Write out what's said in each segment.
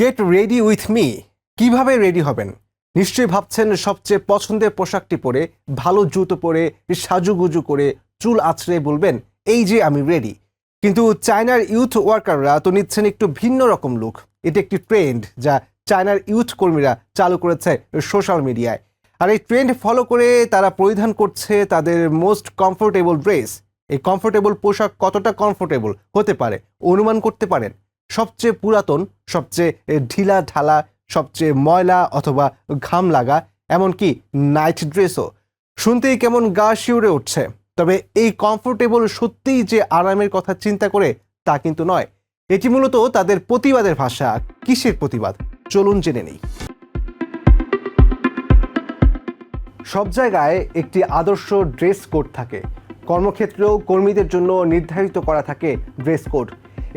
Gate ready with me কীভাবে ready হবেন? নিশ্চয়ই ভাবছেন সবচেয়ে পছন্দের পোশাকটি পরে, ভালো জুতো পরে, সাজুগুজু করে, চুল আছড়ে বলবেন, এই যে আমি রেডি কিন্তু চায়নার ইউথ ওয়ার্কাররা তো নিচ্ছেন একটু ভিন্ন রকম লুক এটি একটি ট্রেন্ড যা চায়নার ইউথ কর্মীরা চালু করেছে সোশ্যাল মিডিয়ায় আর এই ট্রেন্ড ফলো করে তারা পরিধান করছে তাদের মোস্ট কমফোর্টেবল ড্রেস এই কমফোর্টেবল পোশাক কতটা কমফোর্টেবল হতে পারে, অনুমান করতে পারেন? সবচেয়ে পুরাতন, সবচেয়ে ঢিলা ঢালা, সবচেয়ে ময়লা অথবা ঘাম লাগা, এমনকি নাইট ড্রেসও শুনতেই কেমন গা শিউরে উঠছে। তবে এই কমফোর্টেবল সত্যিই যে আরামের কথা চিন্তা করে, তা কিন্তু নয়। এটি মূলত তাদের প্রতিবাদের ভাষা। কিসের প্রতিবাদ? চলুন জেনে নেই। সব জায়গায় একটি আদর্শ ড্রেস কোড থাকে। কর্মক্ষেত্রেও কর্মীদের জন্য নির্ধারিত করা থাকে ড্রেস কোড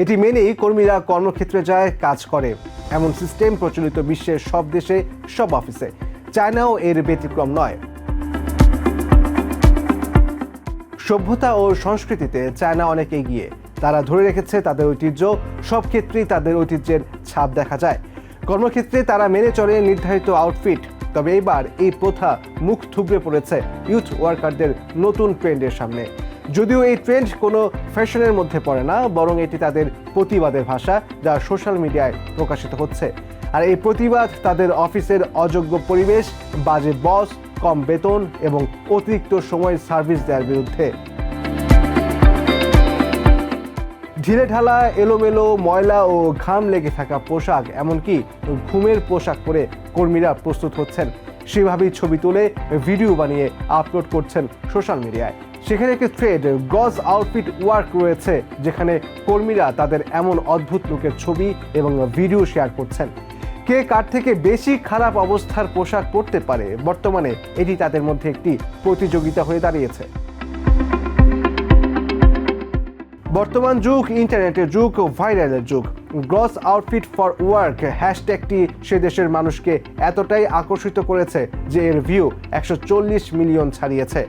এটি মেনেই কর্মীরা কর্মক্ষেত্রে যায়, কাজ করে। এমন সিস্টেম প্রচলিত বিশ্বের সব দেশে, সব অফিসে চায়নাও এর ব্যতিক্রম নয়। সভ্যতা ও সংস্কৃতিতে চায়না অনেক এগিয়ে। তারা ধরে রেখেছে তাদের ঐতিহ্য, সব ক্ষেত্রেই তাদের ঐতিহ্যের ছাপ দেখা যায়। কর্মক্ষেত্রে তারা মেনে চলে নির্ধারিত আউটফিট তবে এবার এই প্রথা মুখ থুবড়ে পড়েছে ইউথ ওয়ার্কারদের নতুন ট্রেন্ডের সামনে। যদিও এই ট্রেন্ড কোনো ফ্যাশনের মধ্যে পড়ে না, বরং এটি তাদের প্রতিবাদের ভাষা যা সোশ্যাল মিডিয়ায় প্রকাশিত হচ্ছে। আর এই প্রতিবাদ তাদের অফিসের অযোগ্য পরিবেশ, বাজে বস কম বেতন এবং অতিরিক্ত সময় সার্ভিস দেওয়ার বিরুদ্ধে। ঢিলে ঢালা, এলোমেলো, ময়লা ও ঘাম লেগে থাকা পোশাক, এমনকি ঘুমের পোশাক পরে কর্মীরা প্রস্তুত হচ্ছেন। সেভাবেই ছবি তুলে ভিডিও বানিয়ে আপলোড করছেন সোশ্যাল মিডিয়ায় সেখানে একটি থ্রেড গজ আউটফিট ওয়ার্ক রয়েছে, যেখানে কর্মীরা তাদের এমন অদ্ভুত লুকের ছবি এবং ভিডিও শেয়ার করছেন। কে কার থেকে বেশি খারাপ অবস্থার পোশাক পরতে পারে? বর্তমানে এটি তাদের মধ্যে একটি প্রতিযোগিতা হয়ে দাঁড়িয়েছে। বর্তমান যুগ, ইন্টারনেটের যুগ ও ভাইরালের যুগ। গ্রস আউটফিট ফর ওয়ার্ক হ্যাশট্যাগটি সে দেশের মানুষকে এতটাই আকর্ষিত করেছে যে এর ভিউ একশো চল্লিশ মিলিয়ন ছাড়িয়েছে।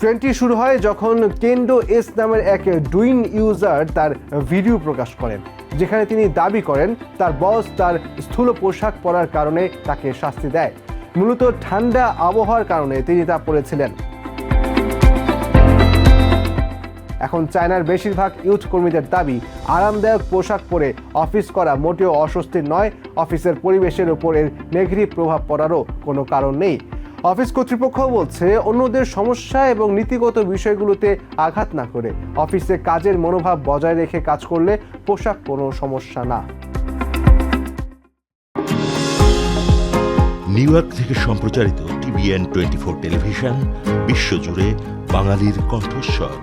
ট্রেন্ডটি শুরু হয় যখন কেন্ডো এস নামের এক ডুইন ইউজার তার ভিডিও প্রকাশ করেন, যেখানে তিনি দাবি করেন তার বস তার স্থূল পোশাক পরার কারণে তাকে শাস্তি দেয়। মূলত ঠান্ডা আবহাওয়ার কারণে তিনি তা পরেছিলেন। এখন চায়নার বেশিরভাগ ইউথ কর্মীদের দাবি, আরামদায়ক পোশাক পরে অফিস করা মোটেও অস্বস্তির নয়, অফিসের পরিবেশের উপর এর নেগেটিভ প্রভাব পড়ারও কোনো কারণ নেই। অফিস কর্তৃপক্ষ বলছে অন্যদের সমস্যা এবং নীতিগত বিষয়গুলোতে আঘাত না করে। অফিসে কাজের মনোভাব বজায় রেখে কাজ করলে পোশাক কোনো সমস্যা না। নিউ ইয়র্ক থেকে সম্প্রচারিত টিভিএন টোয়েন্টি ফোর টেলিভিশন, বিশ্বজুড়ে বাঙালির কণ্ঠস্বর।